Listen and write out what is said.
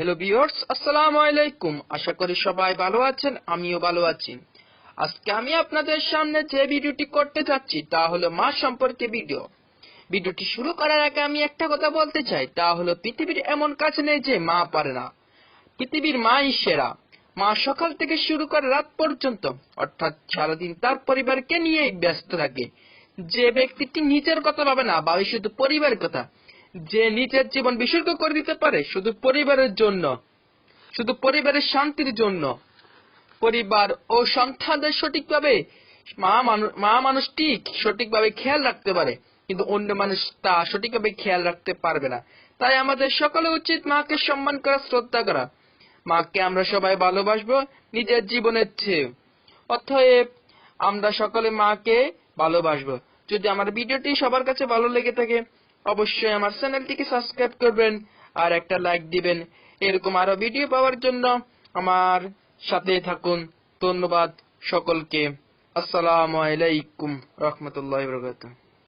Hello viewers আসসালামু আলাইকুম। আশা করি সবাই ভালো আছেন, আমিও ভালো আছি। আজকে আমি আপনাদের সামনে যে ভিডিওটি করতে যাচ্ছি, তা হলো মা সম্পর্কে ভিডিও। ভিডিওটি শুরু করার আগে আমি একটা কথা বলতে চাই, তা হলো পৃথিবীর এমন কাজ নেই যে মা পারে না। পৃথিবীর মাই সেরা। মা সকাল থেকে শুরু করে রাত পর্যন্ত, অর্থাৎ সারাদিন তার পরিবারকে নিয়ে ব্যস্ত থাকে। যে ব্যক্তিটি নিজের কথা ভাবে না ভাবে শুধু পরিবারের কথা যে নিজের জীবন বিসর্গ করে দিতে পারে শুধু পরিবারের জন্য, শুধু পরিবারের শান্তির জন্য। পরিবার ও সন্তানদের সঠিকভাবে মা মানুষ মানুষটি সঠিকভাবে খেয়াল রাখতে পারে, কিন্তু অন্য মানুষ তা সঠিকভাবে খেয়াল রাখতে পারবে না। তাই আমাদের সকলে উচিত মাকে সম্মান করা, শ্রদ্ধা করা। মাকে আমরা সবাই ভালোবাসবো নিজের জীবনের চেয়ে। অতএব আমরা সকলে মাকে ভালোবাসবো। যদি আমার ভিডিওটি সবার কাছে ভালো লেগে থাকে অবশ্যই আমার চ্যানেলটিকে সাবস্ক্রাইব করবেন আর একটা লাইক দিবেন। এরকম আরও ভিডিও পাওয়ার জন্য আমার সাথে থাকুন। ধন্যবাদ সকলকে। আসসালামু আলাইকুম রহমতুল্লাহ বরকাতুহ।